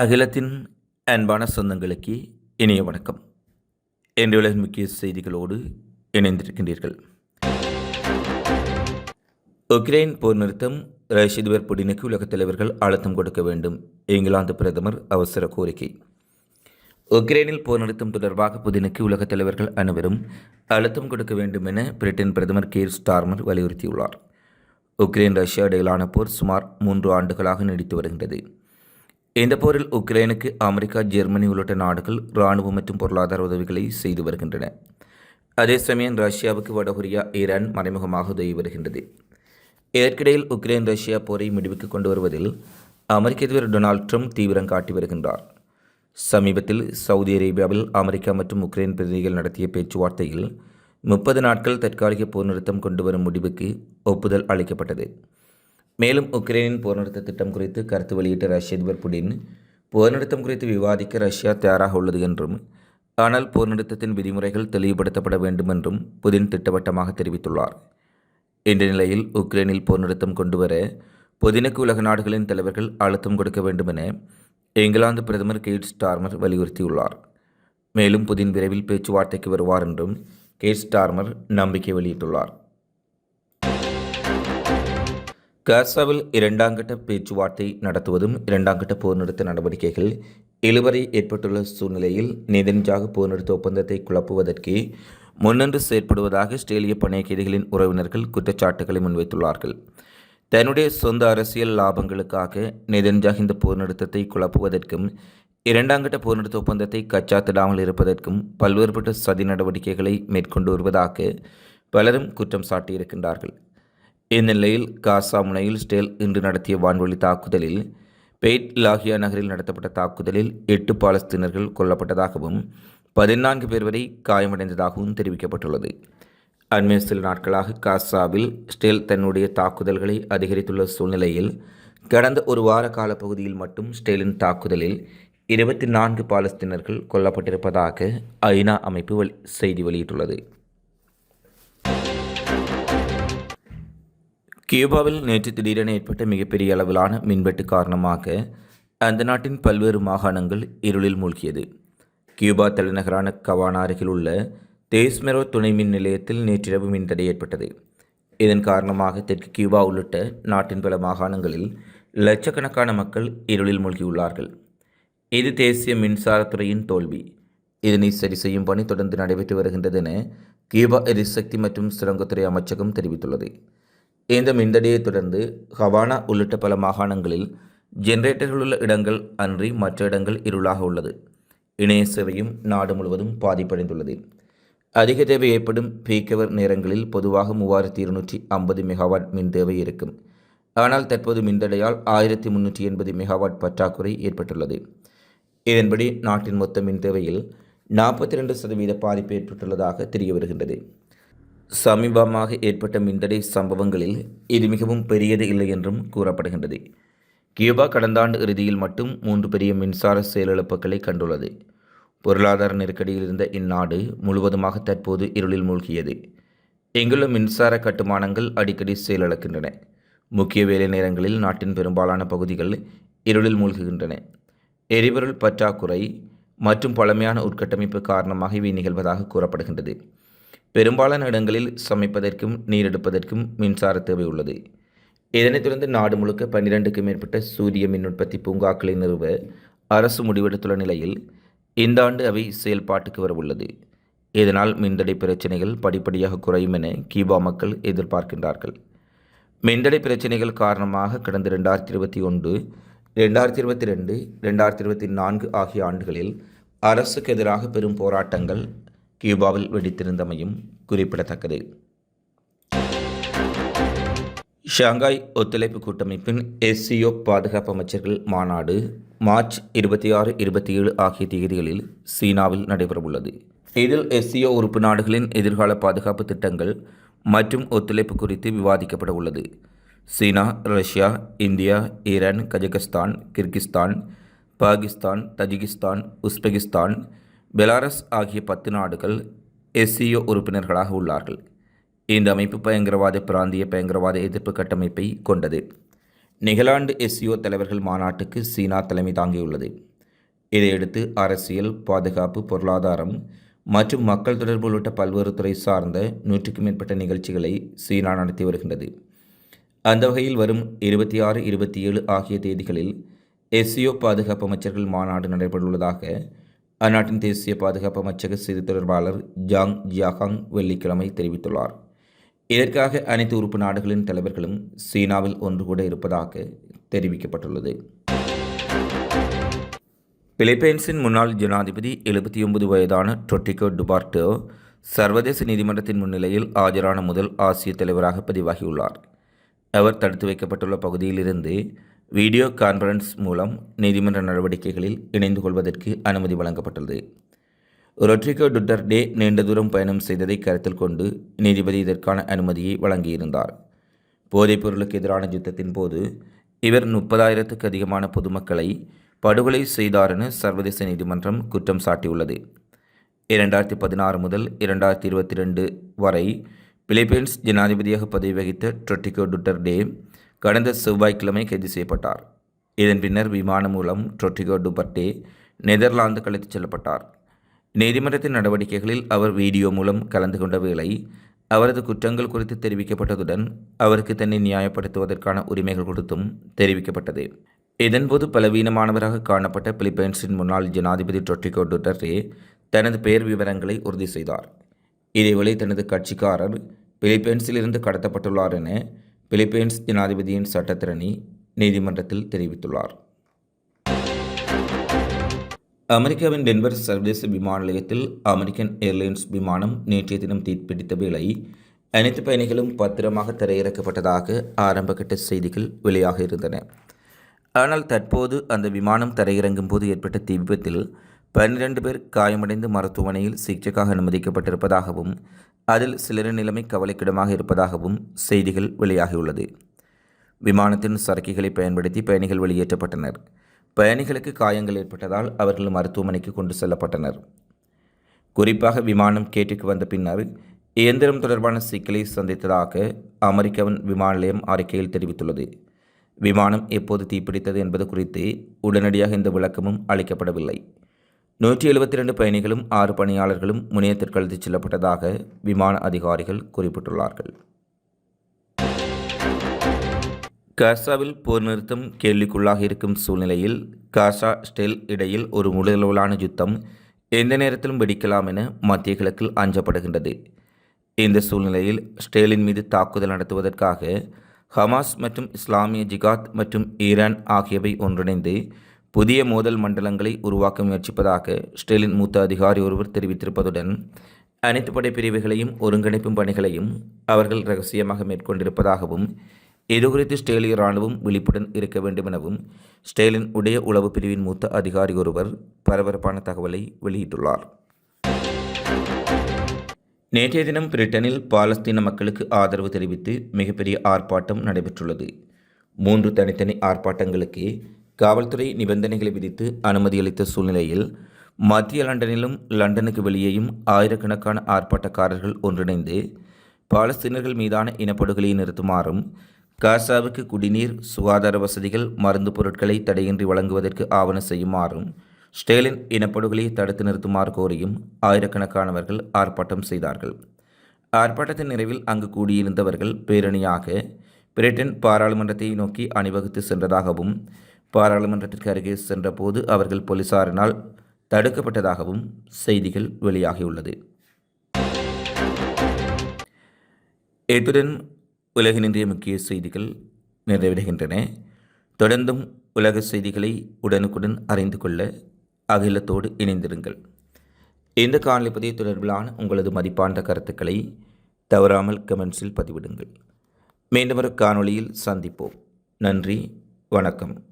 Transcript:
அகிலத்தின் அன்பான சொந்தங்களுக்கு இனிய வணக்கம். இன்றைய முக்கிய செய்திகளோடு இணைந்திருக்கின்றீர்கள். உக்ரைன் போர் நிறுத்தம் ரஷ்ய அதிபர் புடினுக்கு உலகத் தலைவர்கள் அழுத்தம் கொடுக்க வேண்டும் இங்கிலாந்து பிரதமர் அவசர கோரிக்கை. உக்ரைனில் போர் நிறுத்தம் தொடர்பாக புதினுக்கு உலகத் தலைவர்கள் அனைவரும் அழுத்தம் கொடுக்க வேண்டும் என பிரிட்டன் பிரதமர் கீர் ஸ்டார்மர் வலியுறுத்தியுள்ளார். உக்ரைன் ரஷ்யா இடையிலான போர் சுமார் மூன்று ஆண்டுகளாக நீடித்து வருகின்றது. இந்த போரில் உக்ரைனுக்கு அமெரிக்கா ஜெர்மனி உள்ளிட்ட நாடுகள் இராணுவம் மற்றும் பொருளாதார உதவிகளை செய்து வருகின்றன. அதே சமயம் ரஷ்யாவுக்கு வடகொரியா ஈரான் மறைமுகமாக உதவி வருகின்றது. இதற்கிடையில் உக்ரைன் ரஷ்யா போரை முடிவுக்கு கொண்டு வருவதில் அமெரிக்க அதிபர் டொனால்ட் ட்ரம்ப் தீவிரம் காட்டி வருகின்றார். சமீபத்தில் சவுதி அரேபியாவில் அமெரிக்கா மற்றும் உக்ரைன் பிரதிநிதிகள் நடத்திய பேச்சுவார்த்தையில் முப்பது நாட்கள் தற்காலிக போர் நிறுத்தம் கொண்டு வரும் முடிவுக்கு ஒப்புதல் அளிக்கப்பட்டது. மேலும் உக்ரைனின் போர் நிறுத்த திட்டம் குறித்து கருத்து வெளியிட்ட ரஷ்ய அதிபர் புடின் போர் நிறுத்தம் குறித்து விவாதிக்க ரஷ்யா தயாராக உள்ளது என்றும் ஆனால் போர் நிறுத்தத்தின் விதிமுறைகள் தெளிவுபடுத்தப்பட வேண்டும் என்றும் புதின் திட்டவட்டமாக தெரிவித்துள்ளார். இந்த நிலையில் உக்ரைனில் போர் நிறுத்தம் கொண்டுவர புதினுக்கு உலக நாடுகளின் தலைவர்கள் அழுத்தம் கொடுக்க வேண்டும் என இங்கிலாந்து பிரதமர் கெய்ட் ஸ்டார்மர் வலியுறுத்தியுள்ளார். மேலும் புதின் விரைவில் பேச்சுவார்த்தைக்கு வருவார் என்றும் கேட் ஸ்டார்மர் நம்பிக்கை வெளியிட்டுள்ளார். காசாவில் இரண்டாம் கட்ட பேச்சுவார்த்தை நடத்துவதும் இரண்டாம் கட்ட போர் நிறுத்த நடவடிக்கைகள் இழுவரை ஏற்பட்டுள்ள சூழ்நிலையில் நெதன்ஜாக போர் நிறுத்த ஒப்பந்தத்தை குழப்புவதற்கு முன்னின்று செயற்படுவதாக ஆஸ்திரேலிய பணைய கைதிகளின் உறவினர்கள் குற்றச்சாட்டுகளை முன்வைத்துள்ளார்கள். தன்னுடைய சொந்த அரசியல் லாபங்களுக்காக நெதன்ஜாக் இந்த போர் நிறுத்தத்தை குழப்புவதற்கும் இரண்டாம் கட்ட போர் நிறுத்த ஒப்பந்தத்தை கச்சாத்திடாமல் இருப்பதற்கும் பல்வேறுபட்ட சதி நடவடிக்கைகளை மேற்கொண்டு வருவதாக பலரும் குற்றம் சாட்டியிருக்கின்றார்கள். இந்நிலையில் காசா முனையில் ஸ்டேல் இன்று நடத்திய வான்வழி தாக்குதலில் பெய்ட் லாகியா நகரில் நடத்தப்பட்ட தாக்குதலில் எட்டு பாலஸ்தீனர்கள் கொல்லப்பட்டதாகவும் பதினான்கு பேர் வரை காயமடைந்ததாகவும் தெரிவிக்கப்பட்டுள்ளது. அண்மை சில நாட்களாக காசாவில் ஸ்டேல் தன்னுடைய தாக்குதல்களை அதிகரித்துள்ள சூழ்நிலையில் கடந்த ஒரு வார கால பகுதியில் மட்டும் ஸ்டேலின் தாக்குதலில் இருபத்தி நான்கு பாலஸ்தீனர்கள் கொல்லப்பட்டிருப்பதாக ஐநா அமைப்பு செய்தி வெளியிட்டுள்ளது. கியூபாவில் நேற்று திடீரென ஏற்பட்ட மிகப்பெரிய அளவிலான மின்வெட்டு காரணமாக அந்த நாட்டின் பல்வேறு மாகாணங்கள் இருளில் மூழ்கியது. கியூபா தலைநகரான கவானா அருகில் உள்ள தேஸ்மெரோ துணை மின் நிலையத்தில் நேற்றிரவு மின்தடை ஏற்பட்டது. இதன் காரணமாக தெற்கு கியூபா உள்ளிட்ட நாட்டின் பல மாகாணங்களில் லட்சக்கணக்கான மக்கள் இருளில் மூழ்கியுள்ளார்கள். இது தேசிய மின்சாரத்துறையின் தோல்வி. இதனை சரி செய்யும் பணி தொடர்ந்து நடைபெற்று வருகின்றது என கியூபா எரிசக்தி மற்றும் சுரங்கத்துறை அமைச்சகம் தெரிவித்துள்ளது. இந்த மின்தடையை தொடர்ந்து ஹவானா உள்ளிட்ட பல மாகாணங்களில் ஜெனரேட்டர்கள் உள்ள இடங்கள் அன்றி மற்ற இடங்கள் இருளாக உள்ளது. இணைய சேவையும் நாடு முழுவதும் பாதிப்படைந்துள்ளது. அதிக தேவை ஏற்படும் பீக்கவர் நேரங்களில் பொதுவாக மூவாயிரத்தி இருநூற்றி ஐம்பது மெகாவாட் மின் தேவை இருக்கும். ஆனால் தற்போது மின்தடையால் ஆயிரத்தி முன்னூற்றி எண்பது மெகாவாட் பற்றாக்குறை ஏற்பட்டுள்ளது. இதன்படி நாட்டின் மொத்த மின் தேவையில் நாற்பத்தி ரெண்டு சதவீத பாதிப்பு ஏற்பட்டுள்ளதாக தெரிய வருகின்றது சமீபமாக ஏற்பட்ட மின்தடை சம்பவங்களில் இது மிகவும் பெரியது இல்லை என்றும் கூறப்படுகின்றது. கியூபா கடந்த ஆண்டு இறுதியில் மட்டும் மூன்று பெரிய மின்சார செயலிழப்புகளை கண்டுள்ளது. பொருளாதார நெருக்கடியில் இருந்த இந்நாடு முழுவதுமாக தற்போது இருளில் மூழ்கியது. இங்குள்ள மின்சார கட்டுமானங்கள் அடிக்கடி செயலிழக்கின்றன. முக்கிய வேலை நேரங்களில் நாட்டின் பெரும்பாலான பகுதிகள் இருளில் மூழ்குகின்றன. எரிபொருள் பற்றாக்குறை மற்றும் பழமையான உட்கட்டமைப்பு காரணமாக இவை நிகழ்வதாக கூறப்படுகின்றது. பெரும்பாலான இடங்களில் சமைப்பதற்கும் நீர் எடுப்பதற்கும் மின்சார தேவை உள்ளது. இதனைத் தொடர்ந்து நாடு முழுக்க பன்னிரண்டுக்கும் மேற்பட்ட சூரிய மின் உற்பத்தி பூங்காக்களை நிறுவ அரசு முடிவெடுத்துள்ள நிலையில் இந்த ஆண்டு அவை செயல்பாட்டுக்கு வரவுள்ளது இதனால் மின்தடை பிரச்சினைகள் படிப்படியாக குறையும் என கீபா மக்கள் எதிர்பார்க்கின்றார்கள். மின்தடை பிரச்சினைகள் காரணமாக கடந்த ரெண்டாயிரத்தி இருபத்தி ஒன்று ரெண்டாயிரத்தி இருபத்தி ரெண்டு ரெண்டாயிரத்தி இருபத்தி நான்கு ஆகிய ஆண்டுகளில் அரசுக்கு எதிராக பெரும் போராட்டங்கள் கியூபாவில் வெடித்திருந்தமையும் குறிப்பிடத்தக்கது. ஷாங்காய் ஒத்துழைப்பு கூட்டமைப்பின் எஸ்சிஓ பாதுகாப்பு அமைச்சர்கள் மாநாடு மார்ச் இருபத்தி ஆறு இருபத்தி ஏழு ஆகிய தேதிகளில் சீனாவில் நடைபெறவுள்ளது. இதில் எஸ்சிஓ உறுப்பு நாடுகளின் எதிர்கால பாதுகாப்பு திட்டங்கள் மற்றும் ஒத்துழைப்பு குறித்து விவாதிக்கப்பட உள்ளது China Russia India Iran Kazakhstan Kyrgyzstan Pakistan Tajikistan Uzbekistan Belarus ஆகிய பத்து நாடுகள் எஸ்சிஓ உறுப்பினர்களாக உள்ளார்கள். இந்த அமைப்பு பயங்கரவாத பிராந்திய பயங்கரவாத எதிர்ப்பு கட்டமைப்பை கொண்டது. நிகழாண்டு எஸ்சிஓ தலைவர்கள் மாநாட்டுக்கு சீனா தலைமை தாங்கியுள்ளது. இதையடுத்து அரசியல் பாதுகாப்பு பொருளாதாரம் மற்றும் மக்கள் தொடர்பு உள்ளிட்ட பல்வேறு துறை சார்ந்த நூற்றுக்கும் மேற்பட்ட நிகழ்ச்சிகளை சீனா நடத்தி வருகின்றது. அந்த வகையில் வரும் இருபத்தி ஆறு இருபத்தி ஏழு ஆகிய தேதிகளில் எஸ்சிஓ பாதுகாப்பு அமைச்சர்கள் மாநாடு நடைபெறவுள்ளதாக அந்நாட்டின் தேசிய பாதுகாப்பு அமைச்சக செய்தி தொடர்பாளர் ஜாங் ஜியாகாங் வெள்ளிக்கிழமை தெரிவித்துள்ளார். இதற்காக அனைத்து உறுப்பு நாடுகளின் தலைவர்களும் சீனாவில் ஒன்று கூட இருப்பதாக தெரிவிக்கப்பட்டுள்ளது. பிலிப்பைன்ஸின் முன்னாள் ஜனாதிபதி எழுபத்தி ஒன்பது வயதான டொட்டிகோ டுபார்டோ சர்வதேச நீதிமன்றத்தின் முன்னிலையில் ஆஜரான முதல் ஆசிய தலைவராக பதிவாகியுள்ளார். அவர் தடுத்து வைக்கப்பட்டுள்ள பகுதியிலிருந்து வீடியோ கான்ஃபரன்ஸ் மூலம் நீதிமன்ற நடவடிக்கைகளில் இணைந்து கொள்வதற்கு அனுமதி வழங்கப்பட்டுள்ளது. ரொட்ரிகோ டுட்டர்டே நீண்ட தூரம் பயணம் செய்ததை கருத்தில் கொண்டு நீதிபதி இதற்கான அனுமதியை வழங்கியிருந்தார். போதைப்பொருளுக்கு எதிரான யுத்தத்தின் போது இவர் முப்பதாயிரத்துக்கு அதிகமான பொதுமக்களை படுகொலை செய்தார் என சர்வதேச நீதிமன்றம் குற்றம் சாட்டியுள்ளது. இரண்டாயிரத்தி பதினாறு முதல் இரண்டாயிரத்தி இருபத்தி ரெண்டு வரை பிலிப்பைன்ஸ் ஜனாதிபதியாக பதவி வகித்த டொட்டிகோ டுட்டர்டே கடந்த செவ்வாய்க்கிழமை கைது செய்யப்பட்டார். இதன் பின்னர் விமானம் மூலம் ட்ரொட்டிகோ டுபர்டே நெதர்லாந்து கழித்துச் செல்லப்பட்டார். நீதிமன்றத்தின் நடவடிக்கைகளில் அவர் வீடியோ மூலம் கலந்து கொண்ட வேளை அவரது குற்றங்கள் குறித்து தெரிவிக்கப்பட்டதுடன் அவருக்கு தன்னை நியாயப்படுத்துவதற்கான உரிமைகள் கொடுத்தும் தெரிவிக்கப்பட்டது. இதன்போது பலவீனமானவராக காணப்பட்ட பிலிப்பைன்ஸின் முன்னாள் ஜனாதிபதி டொட்டிகோ டுட்டர்ரே தனது பெயர் விவரங்களை உறுதி செய்தார். இதேவேளை தனது கட்சிக்காரர் பிலிப்பைன்ஸிலிருந்து கடத்தப்பட்டுள்ளார் என பிலிப்பைன்ஸ் ஜனாதிபதியின் சட்டத்திரணி நீதிமன்றத்தில் தெரிவித்துள்ளார். அமெரிக்காவின் டென்வர் சர்வதேச விமான நிலையத்தில் அமெரிக்கன் ஏர்லைன்ஸ் விமானம் நேற்றைய தினம் தீப்பிடித்த வேளை அனைத்து பயணிகளும் பத்திரமாக தரையிறக்கப்பட்டதாக ஆரம்பகட்ட செய்திகள் வெளியாக இருந்தன. ஆனால் தற்போது அந்த விமானம் தரையிறங்கும் போது ஏற்பட்ட தீ விபத்தில் பன்னிரண்டு பேர் காயமடைந்து மருத்துவமனையில் சிகிச்சைக்காக அனுமதிக்கப்பட்டிருப்பதாகவும் அதில் சிலரின் நிலைமை கவலைக்கிடமாக இருப்பதாகவும் செய்திகள் வெளியாகியுள்ளது. விமானத்தின் சரக்குகளை பயன்படுத்தி பயணிகள் வெளியேற்றப்பட்டனர். பயணிகளுக்கு காயங்கள் ஏற்பட்டதால் அவர்கள் மருத்துவமனைக்கு கொண்டு செல்லப்பட்டனர். குறிப்பாக விமானம் கேட்டுக்கு வந்த பின்னர் இயந்திரம் தொடர்பான சிக்கலை சந்தித்ததாக அமெரிக்காவின் விமான நிலையம் அறிக்கையில் தெரிவித்துள்ளது. விமானம் எப்போது தீப்பிடித்தது என்பது குறித்து உடனடியாக இந்த விளக்கமும் அளிக்கப்படவில்லை. நூற்றி எழுபத்தி ரெண்டு பயணிகளும் ஆறு பணியாளர்களும் முனையத்திற்கு அழைத்துச் செல்லப்பட்டதாக விமான அதிகாரிகள் குறிப்பிட்டுள்ளார்கள். காசாவில் போர் நிறுத்தம் கேள்விக்குள்ளாக இருக்கும் சூழ்நிலையில் காசா ஸ்டெல் இடையில் ஒரு முழுதளவிலான யுத்தம் எந்த நேரத்திலும் வெடிக்கலாம் என மத்திய கிழக்கில் அஞ்சப்படுகின்றது. இந்த சூழ்நிலையில் ஸ்டேலின் மீது தாக்குதல் நடத்துவதற்காக ஹமாஸ் மற்றும் இஸ்லாமிய ஜிகாத் மற்றும் ஈரான் ஆகியவை ஒன்றிணைந்து புதிய மோதல் மண்டலங்களை உருவாக்க முயற்சிப்பதாக ஸ்டெலின் மூத்த அதிகாரி ஒருவர் தெரிவித்திருப்பதுடன் அனைத்து படை பிரிவுகளையும் ஒருங்கிணைப்பும் பணிகளையும் அவர்கள் ரகசியமாக மேற்கொண்டிருப்பதாகவும் இதுகுறித்து ஸ்டேலிய இராணுவம் விழிப்புடன் இருக்க வேண்டுமெனவும் ஸ்டேலின் உடைய உளவு பிரிவின் மூத்த அதிகாரி ஒருவர் பரபரப்பான தகவலை வெளியிட்டுள்ளார். நேற்றைய தினம் பிரிட்டனில் பாலஸ்தீன மக்களுக்கு ஆதரவு தெரிவித்து மிகப்பெரிய ஆர்ப்பாட்டம் நடைபெற்றுள்ளது. மூன்று தனித்தனி ஆர்ப்பாட்டங்களுக்கு காவல்துறை நிபந்தனைகளை விதித்து அனுமதி அளித்த சூழ்நிலையில் மத்திய லண்டனிலும் லண்டனுக்கு வெளியேயும் ஆயிரக்கணக்கான ஆர்ப்பாட்டக்காரர்கள் ஒன்றிணைந்து பாலஸ்தீனர்கள் மீதான இனப்படுகொலையை நிறுத்துமாறும் காசாவுக்கு குடிநீர் சுகாதார வசதிகள் மருந்து பொருட்களை தடையின்றி வழங்குவதற்கு ஆவண செய்யுமாறும் ஸ்டேலின் இனப்படுகொலையை தடுத்து நிறுத்துமாறு கோரியும் ஆயிரக்கணக்கானவர்கள் ஆர்ப்பாட்டம் செய்தார்கள். ஆர்ப்பாட்டத்தின் நிறைவில் அங்கு கூடியிருந்தவர்கள் பேரணியாக பிரிட்டன் பாராளுமன்றத்தை நோக்கி அணிவகுத்து சென்றதாகவும் பாராளுமன்றத்திற்கு அருகே சென்றபோது அவர்கள் போலீசாரினால் தடுக்கப்பட்டதாகவும் செய்திகள் வெளியாகியுள்ளது. இத்துடன் உலகினின்றைய முக்கிய செய்திகள் நிறைவடைகின்றன. தொடர்ந்தும் உலக செய்திகளை உடனுக்குடன் அறிந்து கொள்ள அகிலத்தோடு இணைந்திருங்கள். இந்த காணொலி பதிவு தொடர்பிலான உங்களது மதிப்பான கருத்துக்களை தவறாமல் கமெண்ட்ஸில் பதிவிடுங்கள். மீண்டும் ஒரு காணொளியில் சந்திப்போம். நன்றி வணக்கம்.